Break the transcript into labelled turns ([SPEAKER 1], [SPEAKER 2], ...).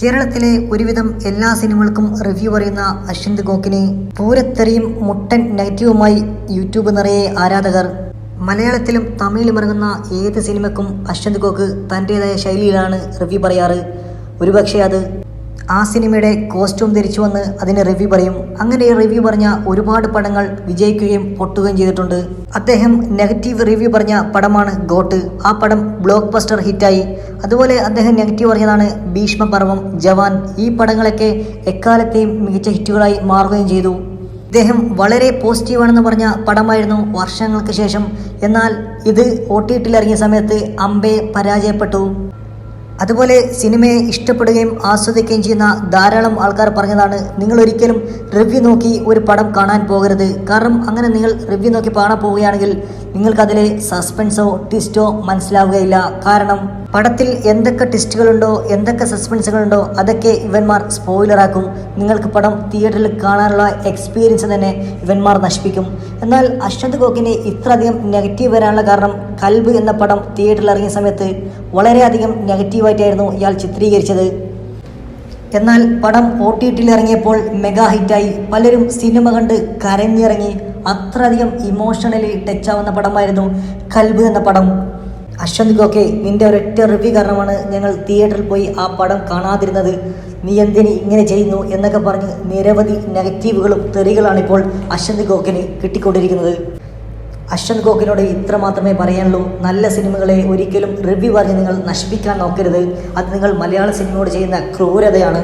[SPEAKER 1] കേരളത്തിലെ ഒരുവിധം എല്ലാ സിനിമകൾക്കും റിവ്യൂ പറയുന്ന അശ്വന്ത് ഗോക്കിനെ പൂരത്തെറിയും മുട്ടൻ നെഗറ്റീവുമായി യൂട്യൂബ് നിറയെ ആരാധകർ. മലയാളത്തിലും തമിഴിലും ഇറങ്ങുന്ന ഏത് സിനിമക്കും അശ്വന്ത് ഗോക്ക് തന്റേതായ ശൈലിയിലാണ് റിവ്യൂ പറയാറ്. ഒരുപക്ഷെ അത് ആ സിനിമയുടെ കോസ്റ്റ്യൂം ധരിച്ചു വന്ന് അതിന് റിവ്യൂ പറയും. അങ്ങനെ റിവ്യൂ പറഞ്ഞ ഒരുപാട് പടങ്ങൾ വിജയിക്കുകയും പൊട്ടുകയും ചെയ്തിട്ടുണ്ട്. അദ്ദേഹം നെഗറ്റീവ് റിവ്യൂ പറഞ്ഞ പടമാണ് ഗോട്ട്. ആ പടം ബ്ലോക്ക് ബസ്റ്റർ ഹിറ്റായി. അതുപോലെ അദ്ദേഹം നെഗറ്റീവ് പറഞ്ഞതാണ് ഭീഷ്മപർവം ജവാൻ. ഈ പടങ്ങളൊക്കെ എക്കാലത്തെയും മികച്ച ഹിറ്റുകളായി മാറുകയും ചെയ്തു. അദ്ദേഹം വളരെ പോസിറ്റീവാണെന്ന് പറഞ്ഞ പടമായിരുന്നു വർഷങ്ങൾക്ക് ശേഷം. എന്നാൽ ഇത് ഒ ടി ടിയിൽ ഇറങ്ങിയ സമയത്ത് അമ്പെ പരാജയപ്പെട്ടു. അതുപോലെ സിനിമയെ ഇഷ്ടപ്പെടുകയും ആസ്വദിക്കുകയും ചെയ്യുന്ന ധാരാളം ആൾക്കാർ പറഞ്ഞതാണ് നിങ്ങൾ ഒരിക്കലും റിവ്യൂ നോക്കി ഒരു പടം കാണാൻ പോകരുത്. കാരണം അങ്ങനെ നിങ്ങൾ റിവ്യൂ നോക്കി കാണാൻ പോവുകയാണെങ്കിൽ നിങ്ങൾക്കതിലെ സസ്പെൻസോ ട്വിസ്റ്റോ മനസ്സിലാവുകയില്ല. കാരണം പടത്തിൽ എന്തൊക്കെ ട്വിസ്റ്റുകളുണ്ടോ എന്തൊക്കെ സസ്പെൻസുകളുണ്ടോ അതൊക്കെ ഇവന്മാർ സ്പോയിലറാക്കും നിങ്ങൾക്ക് പടം തിയേറ്ററിൽ കാണാനുള്ള എക്സ്പീരിയൻസ് തന്നെ ഇവന്മാർ നശിപ്പിക്കും. എന്നാൽ അശ്വന്ത് ഗോഖിനെ ഇത്രയധികം നെഗറ്റീവ് വരാനുള്ള കാരണം കൽബ് എന്ന പടം തിയേറ്ററിൽ ഇറങ്ങിയ സമയത്ത് വളരെയധികം നെഗറ്റീവായിട്ടായിരുന്നു ഇയാൾ ചിത്രീകരിച്ചത്. എന്നാൽ പടം ഒ ടി ടിയിൽ ഇറങ്ങിയപ്പോൾ മെഗാ ഹിറ്റായി പലരും സിനിമ കണ്ട് കരഞ്ഞിറങ്ങി. അത്രയധികം ഇമോഷണലി ടച്ച് ആവുന്ന പടമായിരുന്നു കൽബ് എന്ന പടം. അശ്വന്ത് ഗോക്കെ നിന്റെ ഒരൊറ്റ റിവ്യൂ കാരണമാണ് ഞങ്ങൾ തിയേറ്ററിൽ പോയി ആ പടം കാണാതിരുന്നത്. നീ എന്തിന് ഇങ്ങനെ ചെയ്യുന്നു എന്നൊക്കെ പറഞ്ഞ് നിരവധി നെഗറ്റീവുകളും തെറികളാണ് ഇപ്പോൾ അശ്വന്ത് ഗോക്കിന് കിട്ടിക്കൊണ്ടിരിക്കുന്നത്. അശ്വന്ത് ഗോക്കിനോട് ഇത്ര മാത്രമേ പറയാനുള്ളൂ. നല്ല സിനിമകളെ ഒരിക്കലും റിവ്യൂ പറഞ്ഞ് നിങ്ങൾ നശിപ്പിക്കാൻ നോക്കരുത്. അത് നിങ്ങൾ മലയാള സിനിമയോട് ചെയ്യുന്ന ക്രൂരതയാണ്.